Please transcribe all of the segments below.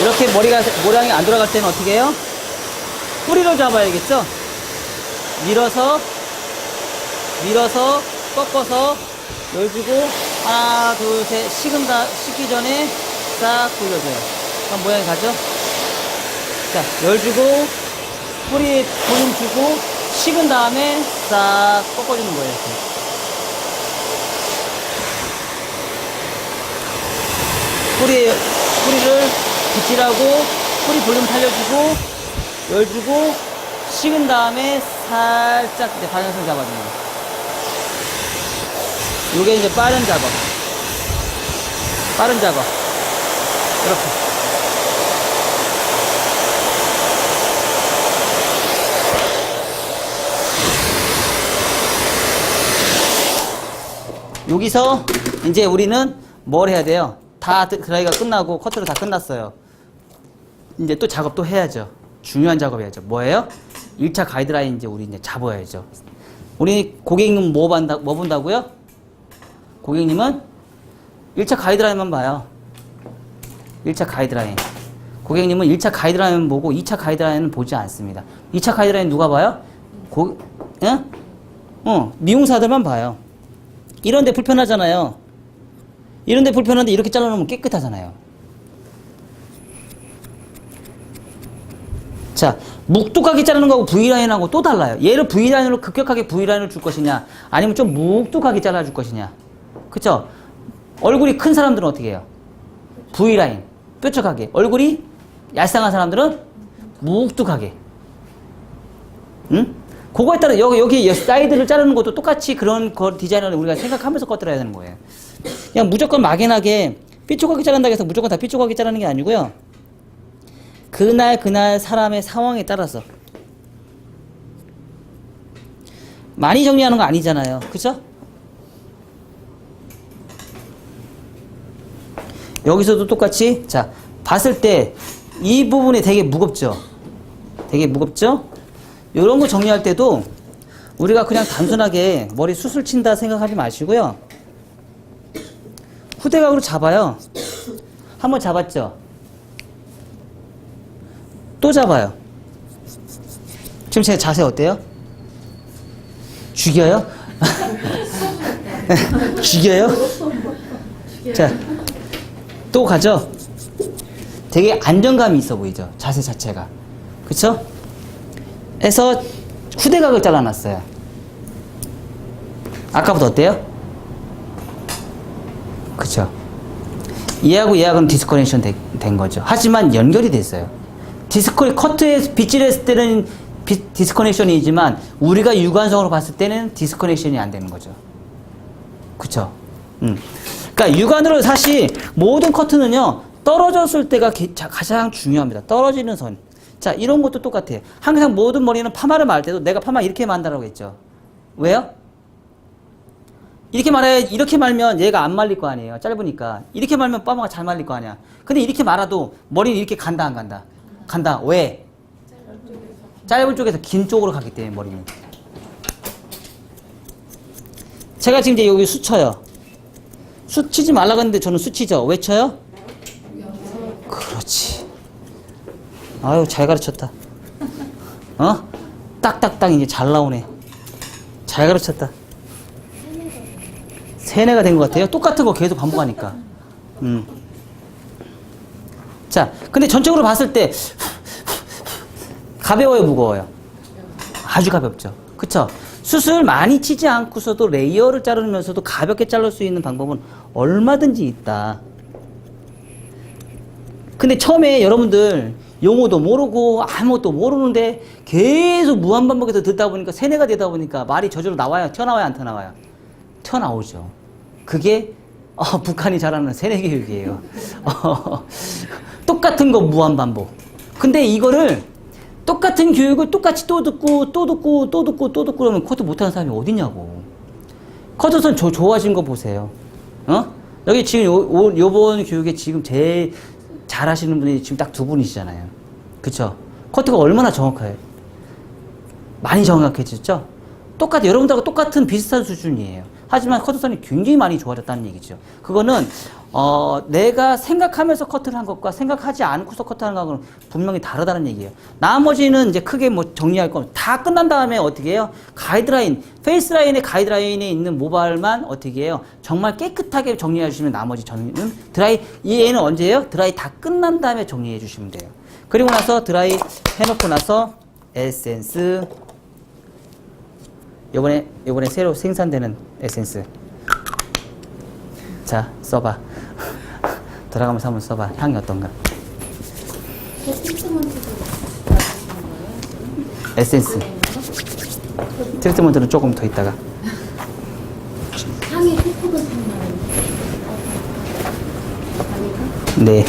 이렇게 머리가, 모양이 안 돌아갈 때는 어떻게 해요? 뿌리로 잡아야겠죠? 밀어서, 밀어서, 꺾어서, 열 주고, 하나, 둘, 셋, 식은 다, 식기 전에 싹 돌려줘요. 그럼 모양이 가죠? 자, 열 주고, 뿌리 볼륨 주고, 식은 다음에 싹 꺾어주는 거예요, 이렇게. 뿌리, 뿌리를 빗질하고, 뿌리 볼륨 살려주고, 열 주고, 식은 다음에 살짝 이제 반영성 잡아주는 거예요. 요게 이제 빠른 작업. 빠른 작업. 이렇게. 여기서 이제 우리는 뭘 해야 돼요? 다 드- 드라이가 끝나고 커트로 다 끝났어요. 이제 또 작업 또 해야죠. 중요한 작업 해야죠. 뭐예요? 1차 가이드라인 이제 우리 이제 잡아야죠. 우리 고객님 뭐 본다, 뭐 본다고요? 고객님은 1차 가이드라인만 봐요. 1차 가이드라인. 고객님은 1차 가이드라인 보고 2차 가이드라인은 보지 않습니다. 2차 가이드라인 누가 봐요? 고, 예? 어, 미용사들만 봐요. 이런데 불편하잖아요. 이런데 불편한데 이렇게 잘라놓으면 깨끗하잖아요. 자, 묵뚝하게 자르는 거하고 V라인하고 또 달라요. 얘를 V라인으로 급격하게 V라인을 줄 것이냐, 아니면 좀 묵뚝하게 잘라줄 것이냐. 그쵸? 얼굴이 큰 사람들은 어떻게 해요? V라인. 뾰족하게. 얼굴이 얄쌍한 사람들은 묵뚝하게. 응? 그거에 따라 여기, 여기 사이드를 자르는 것도 똑같이 그런 거 디자인을 우리가 생각하면서 꺼뜨려야 되는 거예요. 그냥 무조건 막연하게 삐쪽하게 자른다고 해서 무조건 다 삐쪽하게 자르는 게 아니고요. 그날 그날 사람의 상황에 따라서 많이 정리하는 거 아니잖아요. 그죠? 여기서도 똑같이 자 봤을 때 이 부분이 되게 무겁죠. 되게 무겁죠. 이런 거 정리할 때도 우리가 그냥 단순하게 머리 수술 친다 생각하지 마시고요. 후대각으로 잡아요. 한번 잡았죠. 또 잡아요. 지금 제 자세 어때요? 죽여요? 죽여요? 자, 또 가죠? 되게 안정감이 있어 보이죠? 자세 자체가. 그쵸? 해서 후대각을 잘라놨어요. 아까부터 어때요? 그쵸? 얘하고 얘하고는 디스커넥션 되- 된 거죠. 하지만 연결이 됐어요. 디스커 커트에 빗질했을 때는 비- 디스커넥션이지만 우리가 유관성으로 봤을 때는 디스커넥션이 안 되는 거죠. 그쵸? 음. 그러니까 육안으로 사실 모든 커트는요 떨어졌을 때가 가장 중요합니다. 떨어지는 선. 자 이런 것도 똑같아요. 항상 모든 머리는 파마를 말 때도 내가 파마 이렇게 만다라고 했죠. 왜요? 이렇게 말해 이렇게 말면 얘가 안 말릴 거 아니에요. 짧으니까 이렇게 말면 파마가 잘 말릴 거 아니야. 근데 이렇게 말아도 머리는 이렇게 간다 안 간다? 간다. 왜? 짧은 쪽에서 긴 쪽으로 가기 때문에 머리는. 제가 지금 이제 여기 수쳐요. 수치지 말라고 했는데 저는 수치죠. 왜 쳐요? 그렇지. 아유, 잘 가르쳤다. 어? 딱딱딱 이제 잘 나오네. 잘 가르쳤다. 세뇌가 된 것 같아요. 똑같은 거 계속 반복하니까. 음. 자, 근데 전적으로 봤을 때 가벼워요, 무거워요? 아주 가볍죠. 그쵸? 수술 많이 치지 않고서도 레이어를 자르면서도 가볍게 자를 수 있는 방법은 얼마든지 있다. 근데 처음에 여러분들 용어도 모르고 아무것도 모르는데 계속 무한반복해서 듣다 보니까 세뇌가 되다 보니까 말이 저절로 나와요? 튀어나와요? 안 튀어나와요? 튀어나오죠. 그게 어, 북한이 잘하는 세뇌 교육이에요. 어, 똑같은 거 무한반복. 근데 이거를 똑같은 교육을 똑같이 또 듣고 또 듣고 또 듣고 또 듣고 그러면 커트 못하는 사람이 어딨냐고. 커트선 저 좋아하신 거 보세요. 어? 여기 지금 요, 요, 요번 교육에 지금 제일 잘하시는 분이 지금 딱 두 분이시잖아요. 그쵸? 커트가 얼마나 정확해요? 많이 정확해졌죠? 똑같아. 여러분들하고 똑같은 비슷한 수준이에요. 하지만 커트선이 굉장히 많이 좋아졌다는 얘기죠. 그거는 어, 내가 생각하면서 커트를 한 것과 생각하지 않고서 커트하는 거는 분명히 다르다는 얘기예요. 나머지는 이제 크게 뭐 정리할 건 다 끝난 다음에 어떻게 해요? 가이드라인, 페이스라인의 가이드라인에 있는 모발만 어떻게 해요? 정말 깨끗하게 정리해 주시면 나머지 전는 드라이, 이 얘는 언제예요? 드라이 다 끝난 다음에 정리해 주시면 돼요. 그리고 나서 드라이 해놓고 나서 에센스, 요번에, 요번에 새로 생산되는 에센스. 자, 써봐. 들어가면서 한번 써봐. 향이 어떤가? 에센스. 트리트먼트는 조금 더 있다가. 향이 아닌가? 네.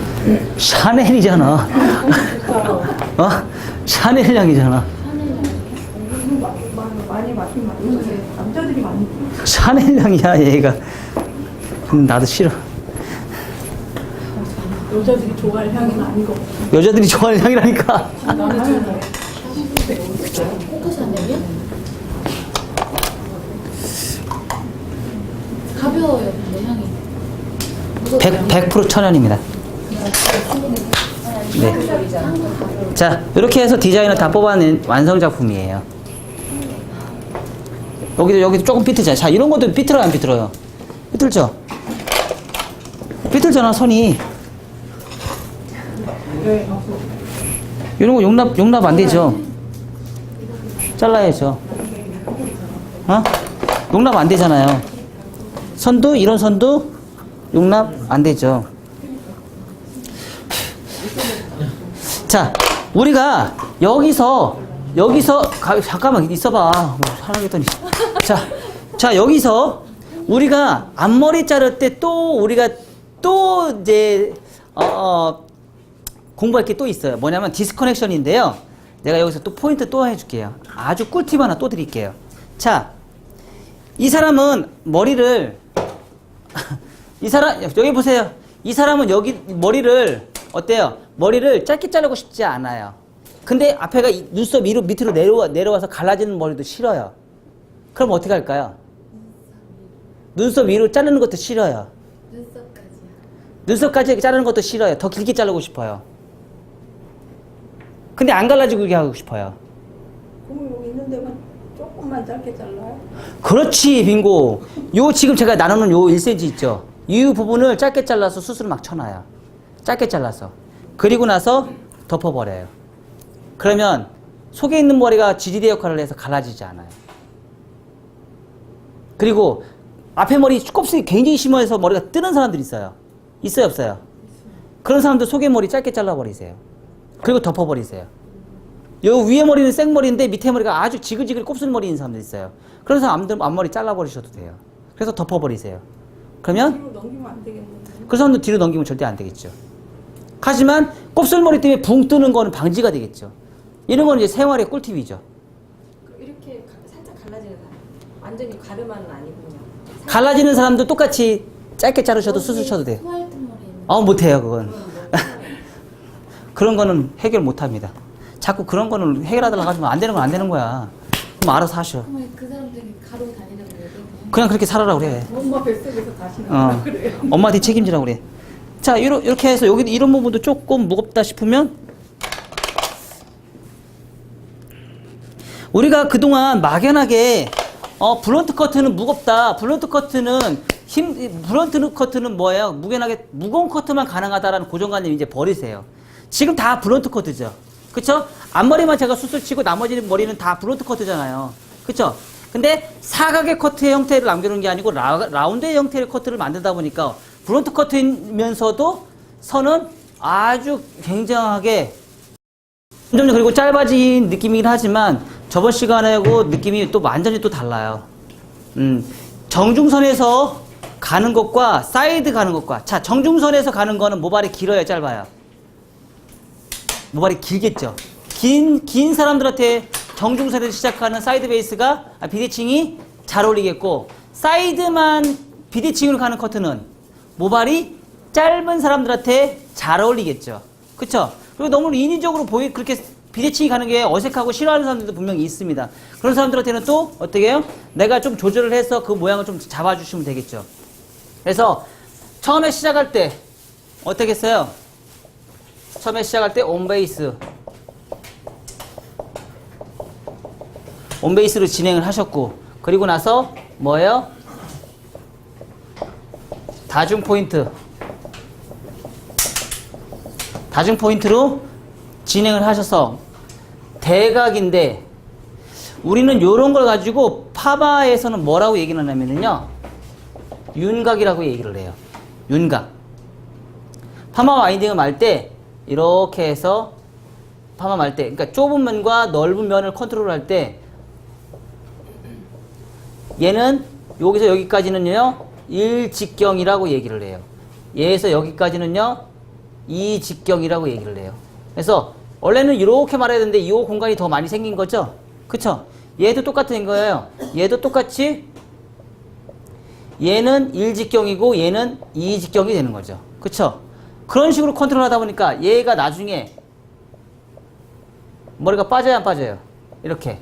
샤넬이잖아. 어? 샤넬 향이잖아. 많이 마시면 많이 남자들이 많이 샤넬 향이야, 얘가. 음, 나도 싫어. 여자들이 좋아할 향은 아니고 여자들이 좋아하는 향이라니까. 가벼워요 근데 향이 100, 100% 천연입니다. 네. 자, 이렇게 해서 디자인을 다 뽑아낸 완성 작품이에요. 여기도, 여기도 조금 삐뚤잖아요. 자, 이런 것도 삐뚤어요, 안 삐뚤어요? 삐뚤죠? 삐뚤잖아, 선이. 이런 거 용납, 용납 안 되죠? 잘라야죠. 어? 용납 안 되잖아요. 선도, 이런 선도 용납 안 되죠. 자, 우리가 여기서 여기서 가, 잠깐만 있어봐. 뭐 하나겠더니. 자, 자 여기서 우리가 앞머리 자를 때 또 우리가 또 이제 어, 어, 공부할 게 또 있어요. 뭐냐면 디스커넥션인데요. 내가 여기서 또 포인트 또 해줄게요. 아주 꿀팁 하나 또 드릴게요. 자, 이 사람은 머리를 이 사람 여기 보세요. 이 사람은 여기 머리를 어때요? 머리를 짧게 자르고 싶지 않아요. 근데 앞에가 이 눈썹 위로 밑으로 내려와 내려와서 갈라지는 머리도 싫어요. 그럼 어떻게 할까요? 눈썹 위로 자르는 것도 싫어요. 눈썹까지요 눈썹까지 자르는 것도 싫어요. 더 길게 자르고 싶어요. 근데 안 갈라지고 이렇게 하고 싶어요. 그러면 여기 있는 데만 조금만 짧게 잘라요? 그렇지, 빙고. 요 지금 제가 나누는 요 1cm 있죠? 이 부분을 짧게 잘라서 수술을 막 쳐놔요. 짧게 잘라서. 그리고 나서 덮어버려요. 그러면 속에 있는 머리가 지지대 역할을 해서 갈라지지 않아요. 그리고 앞에 머리 곱슬이 굉장히 심해서 머리가 뜨는 사람들이 있어요. 있어요, 없어요? 그런 사람들 속에 머리 짧게 잘라버리세요. 그리고 덮어버리세요. 요 위에 머리는 생머리인데 밑에 머리가 아주 지글지글 곱슬머리인 사람들 있어요. 그래서 앞, 앞머리 잘라버리셔도 돼요. 그래서 덮어버리세요. 그러면 뒤로 넘기면 안 되겠는데 그 사람들 뒤로 넘기면 절대 안 되겠죠. 하지만 곱슬머리 때문에 붕 뜨는 거는 방지가 되겠죠. 이런 건 이제 생활의 꿀팁이죠. 이렇게 가- 살짝 갈라지는 사람. 완전히 가르마는 아니군요. 갈라지는 사람도 똑같이 짧게 자르셔도 수술 쳐도 돼요. 머리는 아, 못해요, 그건. 그런 거는 해결 못 합니다. 자꾸 그런 거는 해결하다가 하지만 안 되는 건 안 되는 거야. 그럼 알아서 하셔. 그 사람들이 가로 다니는 거예요 그냥 그렇게 살아라 그래. 엄마 뱃속에서 다시 어. 나와 그래요 엄마한테 책임지라 그래. 자, 이렇게 해서 여기 이런 부분도 조금 무겁다 싶으면 우리가 그동안 막연하게 어, 블런트 커트는 무겁다. 블런트 커트는 힘, 블런트 커트는 뭐예요? 무견하게 무거운 커트만 가능하다라는 고정관념 이제 버리세요. 지금 다 블런트 커트죠. 그쵸? 앞머리만 제가 수술 치고 나머지 머리는 다 블런트 커트잖아요. 그쵸? 근데 사각의 커트의 형태를 남겨놓은 게 아니고 라, 라운드의 형태의 커트를 만들다 보니까 브론트 커트이면서도 선은 아주 굉장하게 점점 그리고 짧아진 느낌이긴 하지만 저번 시간하고 느낌이 또 완전히 또 달라요. 음, 정중선에서 가는 것과 사이드 가는 것과 자 정중선에서 가는 거는 모발이 길어요, 짧아요. 모발이 길겠죠. 긴, 긴 사람들한테 정중선에서 시작하는 사이드 베이스가, 아, 비대칭이 잘 어울리겠고, 사이드만 비대칭으로 가는 커트는 모발이 짧은 사람들한테 잘 어울리겠죠. 그쵸? 그리고 너무 인위적으로 보이, 그렇게 비대칭이 가는 게 어색하고 싫어하는 사람들도 분명히 있습니다. 그런 사람들한테는 또 어떻게 해요? 내가 좀 조절을 해서 그 모양을 좀 잡아주시면 되겠죠. 그래서 처음에 시작할 때 어떻게 했어요? 처음에 시작할 때 온베이스 온베이스로 진행을 하셨고 그리고 나서 뭐예요? 다중 포인트. 다중 포인트로 진행을 하셔서 대각인데 우리는 이런 걸 가지고 파바에서는 뭐라고 얘기를 하냐면요. 윤각이라고 얘기를 해요. 윤각 파마 와인딩을 말 때 이렇게 해서 파마 말 때 그러니까 좁은 면과 넓은 면을 컨트롤할 때 얘는 여기서 여기까지는요 일직경이라고 얘기를 해요. 얘에서 여기까지는요 이직경이라고 얘기를 해요. 그래서 원래는 이렇게 말해야 되는데 이 공간이 더 많이 생긴 거죠? 그쵸? 얘도 똑같은 거예요. 얘도 똑같이 얘는 일직경이고 얘는 이직경이 되는 거죠. 그쵸? 그런 식으로 컨트롤 하다 보니까 얘가 나중에 머리가 빠져야 안 빠져요? 이렇게.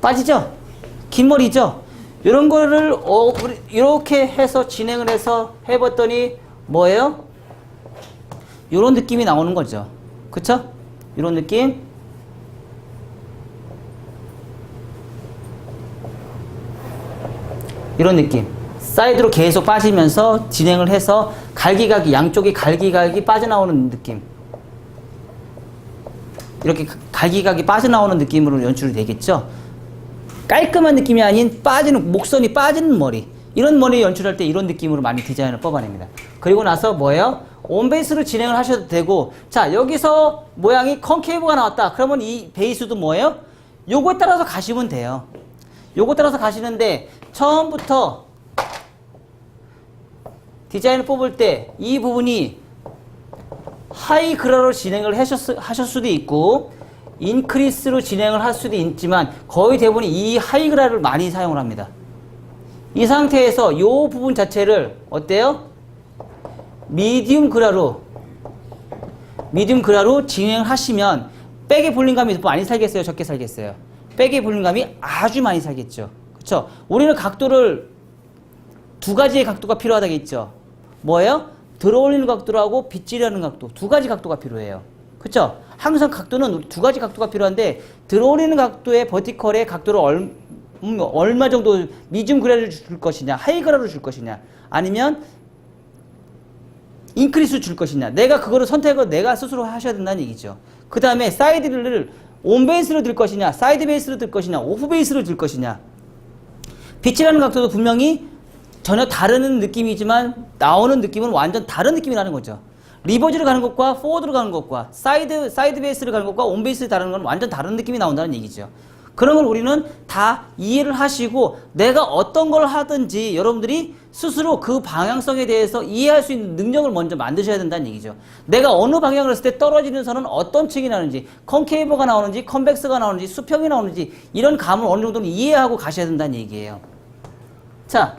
빠지죠? 긴 머리죠? 이런 거를 어, 이렇게 해서 진행을 해서 해봤더니 뭐예요? 이런 느낌이 나오는 거죠. 그쵸? 이런 느낌? 이런 느낌. 사이드로 계속 빠지면서 진행을 해서 갈기갈기, 양쪽이 갈기갈기 빠져나오는 느낌. 이렇게 갈기갈기 빠져나오는 느낌으로 연출이 되겠죠? 깔끔한 느낌이 아닌 빠지는 목선이 빠지는 머리. 이런 머리 연출할 때 이런 느낌으로 많이 디자인을 뽑아냅니다. 그리고 나서 뭐예요? 온베이스로 진행을 하셔도 되고 자 여기서 모양이 컨케이브가 나왔다. 그러면 이 베이스도 뭐예요? 요거에 따라서 가시면 돼요. 요거 따라서 가시는데 처음부터 디자인을 뽑을 때 이 부분이 하이 그라로 진행을 하셨, 하실 수도 있고 인크리스로 진행을 할 수도 있지만 거의 대부분이 이 하이그라를 많이 사용을 합니다. 이 상태에서 이 부분 자체를 어때요? 미디움 그라로 미디움 그라로 진행을 하시면 백의 볼륨감이 더 많이 살겠어요? 적게 살겠어요? 백의 볼륨감이 아주 많이 살겠죠. 그렇죠? 우리는 각도를 두 가지의 각도가 필요하다겠죠. 뭐예요? 들어올리는 각도하고 빗질하는 각도 두 가지 각도가 필요해요. 그렇죠? 항상 각도는 두 가지 각도가 필요한데 들어올리는 각도의 버티컬의 각도를 얼, 음, 얼마 정도 미중 그라를 줄 것이냐 하이 그라를 줄 것이냐 아니면 인크리스 줄 것이냐 내가 그거를 선택을 내가 스스로 하셔야 된다는 얘기죠. 그 다음에 사이드를 온 베이스로 들 것이냐 사이드 베이스로 들 것이냐 오프 베이스로 들 것이냐 빗질하는 각도도 분명히 전혀 다른 느낌이지만 나오는 느낌은 완전 다른 느낌이 나는 거죠. 리버즈로 가는 것과 포워드로 가는 것과 사이드 사이드 베이스로 가는 것과 온 베이스로 다른 건 완전 다른 느낌이 나온다는 얘기죠. 그런 걸 우리는 다 이해를 하시고 내가 어떤 걸 하든지 여러분들이 스스로 그 방향성에 대해서 이해할 수 있는 능력을 먼저 만드셔야 된다는 얘기죠. 내가 어느 방향을 했을 때 떨어지는 선은 어떤 층이 나는지, 컨케이버가 나오는지, 컨벡스가 나오는지, 수평이 나오는지 이런 감을 어느 정도는 이해하고 가셔야 된다는 얘기예요. 자,